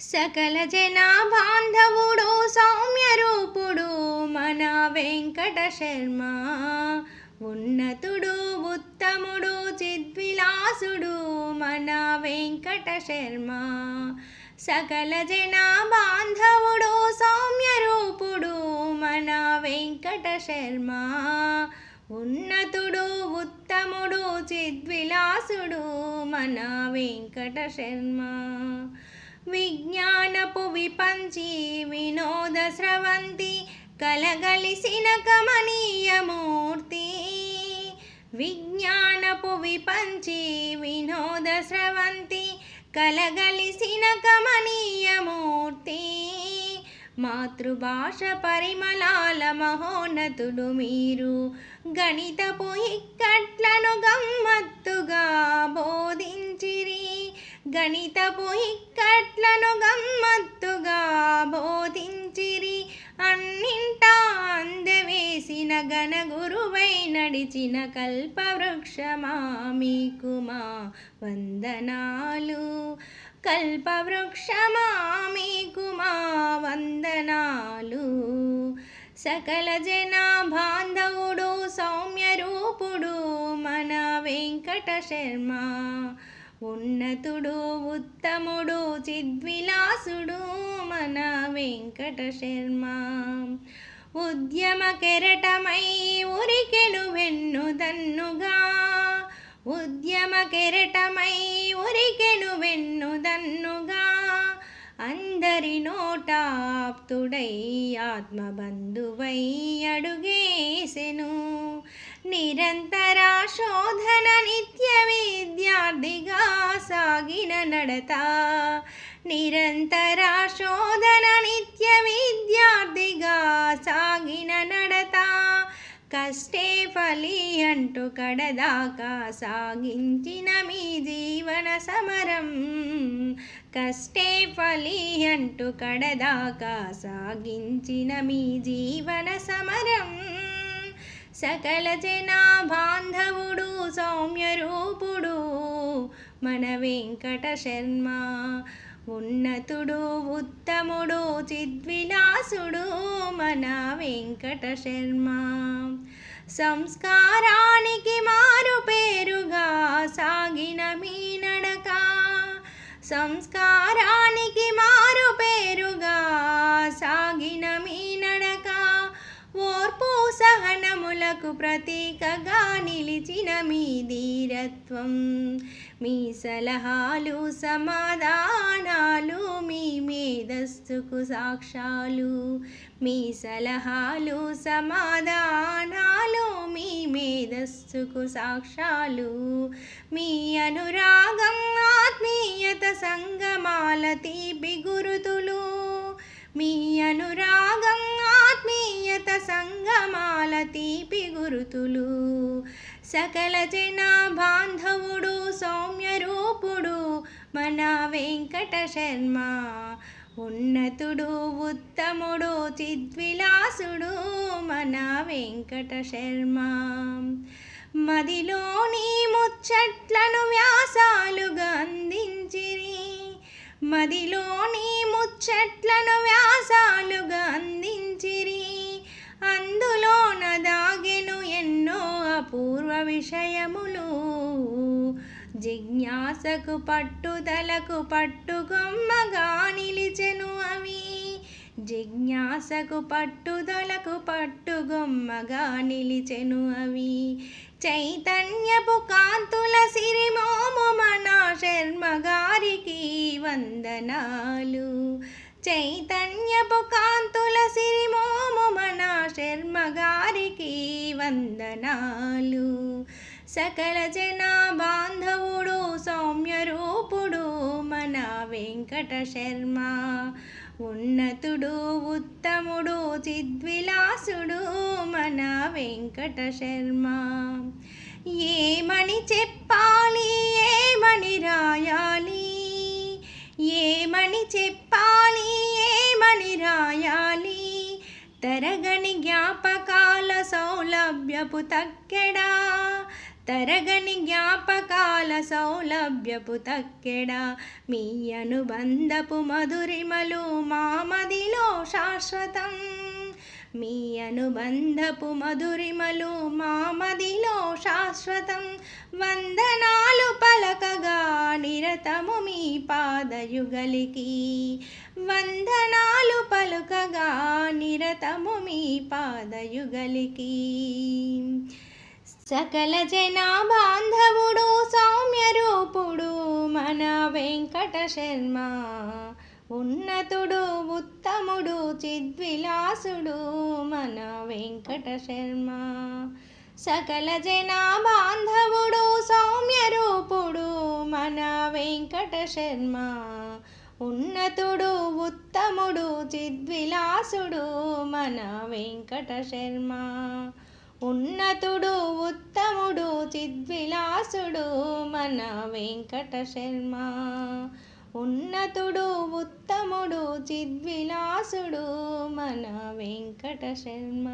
సకల జనా బాంధవుడు సౌమ్య రూపుడు మన వెంకట శర్మ. ఉన్నతుడు ఉత్తముడు చిద్విలాసుడు మన వెంకట శర్మ. సకల జనా బాంధవుడు సౌమ్య రూపుడు మన వెంకట శర్మ. ఉన్నతుడు ఉత్తముడు చిద్విలాసుడు మన వెంకట శర్మ. విజ్ఞానపు విపంచి వినోద స్రవంతి కలగలిసిన కమనీయమూర్తి విజ్ఞానపు విపంచి వినోద స్రవంతి కలగలిసిన కమనీయమూర్తి మాతృభాష పరిమళాల మహోన్నతుడు మీరు గణితపు ఇక్కట్లను గమ్మత్తుగా బోధించిరి. గణితపు ఇక్కట్లను గమ్మత్తుగా బోధించిరి. అన్నింట అందవేసిన ఘన గురువై నడిచిన కల్పవృక్షమా మీకు మా వందనాలు. కల్పవృక్షమా మీకు మా వందనాలు. సకల జన బాంధవుడు సౌమ్య రూపుడు మన వెంకట శర్మ. ఉన్నతుడు ఉత్తముడు చిద్విలాసుడు మన వెంకట శర్మ. ఉద్యమ కెరటమై ఉరికెను వెన్నుదన్నుగా ఉద్యమ కెరటమై ఉరికెను వెన్నుదన్నుగా అందరి నోటాప్తుడై ఆత్మబంధువై అడుగేసెను. నిరంతర శోధన నిత్య విద్యార్థి సాగిన నడత నిరంతర శోధన నిత్య విద్యార్థిగా సాగిన నడత కష్టే ఫలి అంటూ కడదాకా సాగించిన మీ జీవన సమరం కష్టే ఫలి అంటూ కడదాకా సాగించిన మీ జీవన సమరం సకల జనా బాంధవుడు సౌమ్య రూపుడు మన వెంకట శర్మ. ఉన్నతుడు ఉత్తముడు చిద్విలాసుడు మన వెంకట శర్మ. సంస్కారానికి మారు పేరుగా సాగిన మీ నడక. సంస్కారానికి మారు పేరుగా సహనములకు ప్రతీకగా నిలిచిన మీ ధీరత్వం. మీ సలహాలు సమాధానాలు మీ మేధస్సుకు సాక్ష్యాలు మీ సలహాలు సమాధానాలు మీ మేధస్సుకు సాక్ష్యాలు మీ అనురాగం ఆత్మీయత సంగమాల తీపి గురుతులు. మీ అనురాగం తీపి గురుతులు. సకల జన బాంధవుడు సౌమ్యరూపుడు మన వెంకట శర్మ. ఉన్నతుడు ఉత్తముడు చిద్విలాసుడు మన వెంకట శర్మ. మదిలోని ముచ్చట్లను వ్యాసాలుగా అందించిరి. మదిలోని ముచ్చట్లను వ్యాసాలుగా అందించిరి. అందులోన దాగెను ఎన్నో అపూర్వ విషయములు. జిజ్ఞాసకు పట్టుదలకు పట్టుగొమ్మగా నిలిచెను అవి. జిజ్ఞాసకు పట్టుదలకు పట్టుగొమ్మగా నిలిచెను అవి. చైతన్యపు కాంతుల సిరిమోము మన శర్మ గారికి వందనాలు. చైతన్యపు కాంతుల సిరి గారికి వందనాలు. సకల జన బాంధవుడు సౌమ్య రూపుడు మన వెంకట శర్మ. ఉన్నతుడు ఉత్తముడు చిద్విలాసుడు మన వెంకట శర్మ. ఏమని చెప్పాలి ఏమని రాయాలి? ఏమని చెప్పాలి తరగని జ్ఞాపకాల సౌలభ్యపు తక్కెడా? తరగని జ్ఞాపకాల సౌలభ్యపు తక్కెడా? మీ అనుబంధపు మధురిమలు మామదిలో శాశ్వతం. మీ అనుబంధపు మధురిమలు మామదిలో శాశ్వతం. వందనాలు పలకగా నిరతము మీ పాదయుగలికి. వందనాలు పలుకగా నిరతము మీ పాదయుగలికి. సకల జనా బాంధవుడు సౌమ్య రూపుడు మన వెంకట శర్మ. ఉన్నతుడు ఉత్తముడు చిద్విలాసుడు మన వెంకట శర్మ. సకల జన బాంధవుడు సౌమ్య రూపుడు మన వెంకట శర్మ. ఉన్నతుడు ఉత్తముడు చిద్విలాసుడు మన వెంకట శర్మ. ఉన్నతుడు ఉత్తముడు చిద్విలాసుడు మన వెంకట శర్మ. ఉన్నతుడు ఉత్తముడు చిద్విలాసుడు మన వెంకట శర్మ.